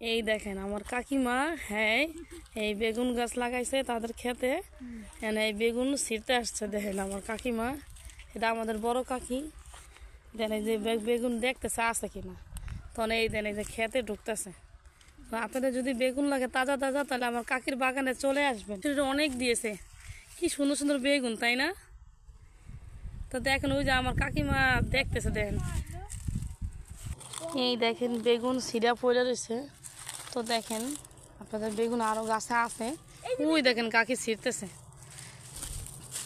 এই দেখেন, আমার কাকিমা হ্যাঁ এই বেগুন গাছ লাগাইছে তাদের খেতে। এনে এই বেগুন ছিঁড়তে আসছে, দেখেন আমার কাকিমা। এটা আমাদের বড় কাকি। দেন এই যে বেগুন দেখতেছে, আছে কিনা। তখন এই দেন এই যে খেতে ঢুকতেছে। আপনাদের যদি বেগুন লাগে তাজা তাজা, তাহলে আমার কাকির বাগানে চলে আসবেন। অনেক দিয়েছে। কি সুন্দর সুন্দর বেগুন, তাই না? তো দেখেন, ওই যে আমার কাকিমা দেখতেছে, দেখেন। এই দেখেন, বেগুন সিরা পড়ে রয়েছে। তো দেখেন আপনাদের বেগুন আরও গাছে আছে। ওই দেখেন। কাকি ছিঁড়তেছে।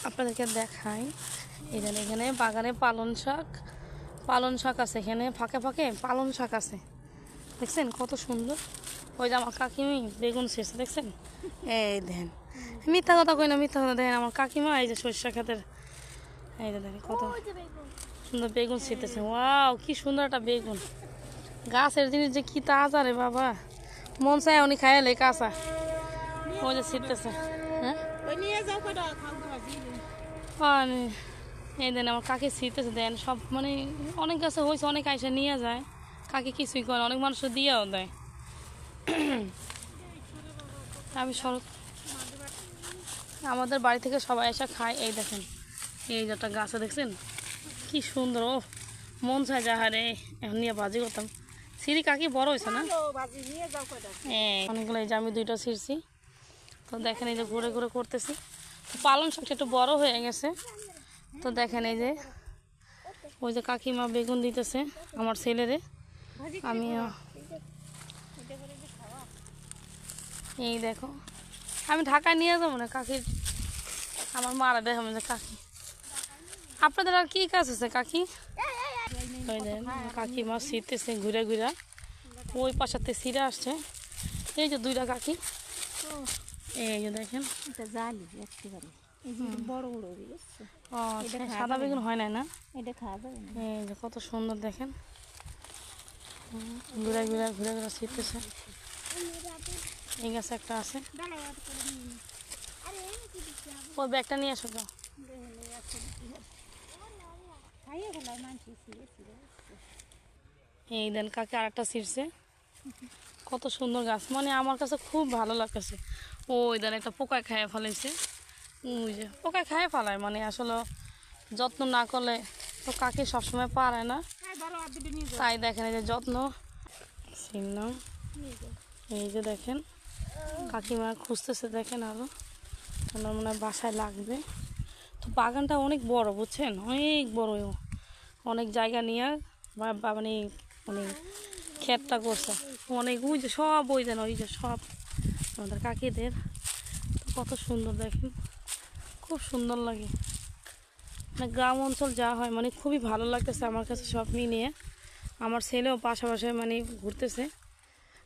আপনাদেরকে দেখাই। এই যেন এখানে বাগানে পালন শাক পালন শাক আছে এখানে ফাঁকে ফাঁকে পালন শাক আছে। দেখছেন কত সুন্দর? ওই যে আমার কাকিমি বেগুন ছিঁড়ছে দেখছেন? এই দেখেন। মিথ্যা কথা কই না মিথ্যা কথা দেখেন আমার কাকিমা এই যে সরিষা খাতের এই দেখেন কত সুন্দর বেগুন ছিঁড়তেছে। ওয়াও কি সুন্দর একটা বেগুন। গাছের জিনিস যে কি তাজা রে বাবা। মন চায় উনি খাই এলে কাঁচা। ওই যে ছিটতেছে। হ্যাঁ? এই দেন আমার কাকে ছিটতেছে দেন। সব মানে অনেক গাছে হয়েছে অনেক আইসা নিয়ে যায়। কাকে কিছুই করে অনেক মানুষ দিয়েও দেয়। আমি শরৎ আমাদের বাড়ি থেকে সবাই এসে খায়। এই দেখেন এই যে একটা গাছে দেখছেন? কি সুন্দর ও মন চায় যা হারে এখন নিয়ে বাজি করতাম। সিঁড়ি কাকি বড় হয়েছে না? অনেকগুলো এই যে আমি দুইটা ছিঁড়ছি। তো দেখেন এই যে ঘুরে ঘুরে করতেছি। পালং শাকটা একটু বড় হয়ে গেছে। তো দেখেন এই যে ওই যে কাকিমা বেগুন দিতেছে আমার ছেলেরে। আমি এই দেখো আমি ঢাকায় নিয়ে যাব না কাকির? আমার মারা দেখাবো যে কাকি। আপনাদের আর কি কাজ আছে কাকি? ওই দেন কাকি মাছ ছিঁড়তেছে ঘুরে ঘুরে। ওই পাশাতে ছিঁড়ে আসছে। এই যে দুইটা কাকি। এই যে দেখেন। এটা জালি একেবারে এই যে বড় বড় বুঝছ ও সাদা বেগুন হয় না না? এটা খাওয়া যাবে এই যে কত সুন্দর দেখেন। ঘুরে ঘুরে ঘুরে ঘুরে ছিটতেছে এই গাছে একটা আছে। ওই ব্যাগটা নিয়ে আসো তো খাইয়ে ফেলাই মানছি ছিঁড়ে ছিঁড়ে এই দেন কাকে আরেকটা ছিঁড়ছে। কত সুন্দর গাছ। মানে আমার কাছে খুব ভালো লাগতেছে। ওই দেন একটা পোকায় খাইয়ে ফেলাইছে। ওই যে পোকায় খাইয়ে ফেলায় মানে আসলে যত্ন না করলে তো কাকে সবসময় পারে না। আর তাই দেখেন এই যে যত্ন। নিয়ে এই যে দেখেন, কাকিমা খুঁজতেছে দেখেন আরও। ওনার মনে হয় বাসায় লাগবে। তো বাগানটা অনেক বড়, বুঝছেন? অনেক বড় অনেক জায়গা নিয়ে মানে মানে ক্ষেতটা করছে। অনেক ওই যে সব ওই যেন, ওই যে সব আমাদের কাকিদের। কত সুন্দর দেখেন। খুব সুন্দর লাগে। মানে গ্রাম অঞ্চল যা হয় মানে খুবই ভালো লাগতেছে আমার কাছে সব মিলিয়ে। আমার ছেলেও পাশাপাশি মানে ঘুরতেছে।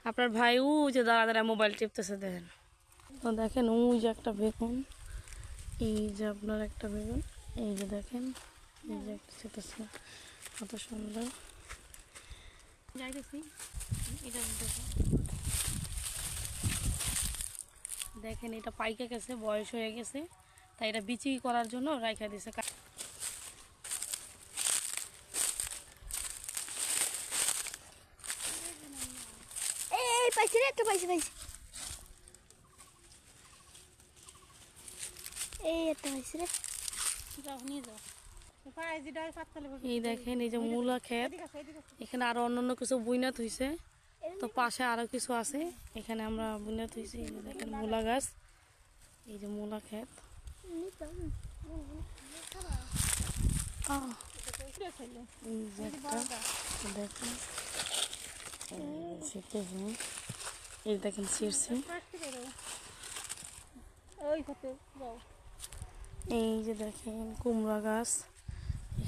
আপনার ভাই ও যে দাঁড়া দাঁড়া মোবাইল টিপতেছে, দেখেন। তো দেখেন ওই যে একটা বেগুন, এই যে আপনার একটা বেগুন, এই যে দেখেন। এই যে একটা চেতেছে কত সুন্দর যাইতেছি এটা দেখেন। এটা পাইকে গেছে বয়স হয়ে গেছে। তাই এটা বিচি করার জন্য রাইখা দিছে। এই পাইছি রে একটা পাইছি পাইছি। এই একটা পাইছি রে। যাও নিয়ে যাও। এই দেখেন, এই যে মূলা ক্ষেত। এখানে আরও অন্যান্য কিছু বুইনাত হয়েছে তো পাশে আরও কিছু আছে। এখানে আমরা এই যে দেখেন মূলা গাছ। এই যে মূলা ক্ষেত। দেখেন এই দেখেন ছিঁড়ছি এই যে দেখেন, কুমড়া গাছ।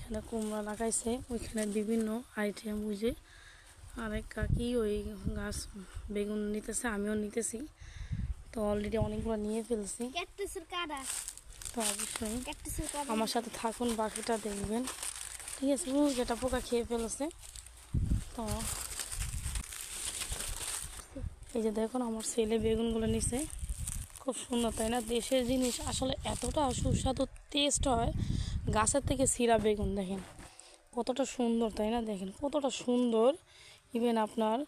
এখানে কুমড়া লাগাইছে ওইখানে বিভিন্ন আইটেম বুঝে আরেক কাকি ওই গাছ বেগুন নিতেছে আমিও নিতেছি। তো অলরেডি অনেকগুলো নিয়ে ফেলছি। তো অবশ্যই আমার সাথে থাকুন বাকিটা দেখবেন। ঠিক আছে যেটা পোকা খেয়ে ফেলেছে। তো এই যে দেখুন আমার ছেলে বেগুনগুলো নিছে। খুব সুন্দর তাই না? দেশের জিনিস আসলে এতটা সুস্বাদু টেস্ট হয়। গাছের থেকে সিরা বেগুন দেখেন। কতটা সুন্দর, তাই না? দেখেন কতটা সুন্দর। ইভেন আপনার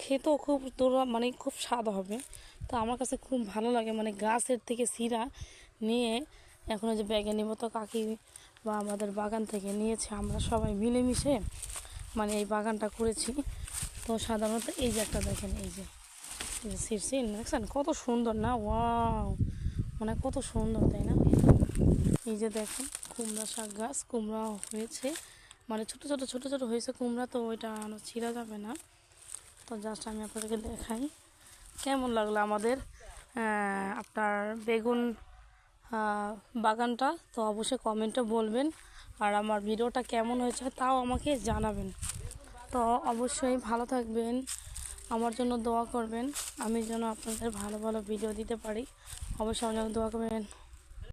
খেতেও খুব তোর মানে খুব স্বাদ হবে। তো আমার কাছে খুব ভালো লাগে মানে গাছের থেকে সিরা নিয়ে এখন যে ব্যাগে নিব। তো কাকি বা আমাদের বাগান থেকে নিয়েছে, আমরা সবাই মিলেমিশে মানে এই বাগানটা করেছি। তো সাধারণত এই যে একটা দেখেন, এই যে সিরসিন দেখছেন? কত সুন্দর না? ওয়াও! মানে কত সুন্দর, তাই না? এই যে দেখেন, কুমড়া শাক গাছ কুমড়া হয়েছে। মানে ছোট ছোট ছোট ছোট হয়েছে কুমড়া, তো ওইটা ছিঁড়া যাবে না। তো জাস্ট আমি আপনাদেরকে দেখাই। কেমন লাগল আমাদের আপনার বেগুন বাগানটা? তো অবশ্যই কমেন্টে বলবেন। আর আমার ভিডিওটা কেমন হয়েছে তাও আমাকে জানাবেন। তো অবশ্যই ভালো থাকবেন, আমার জন্য দোয়া করবেন। আমি যেন আপনাদের ভালো ভালো ভিডিও দিতে পারি। অবশ্যই আমার দোয়া করবেন।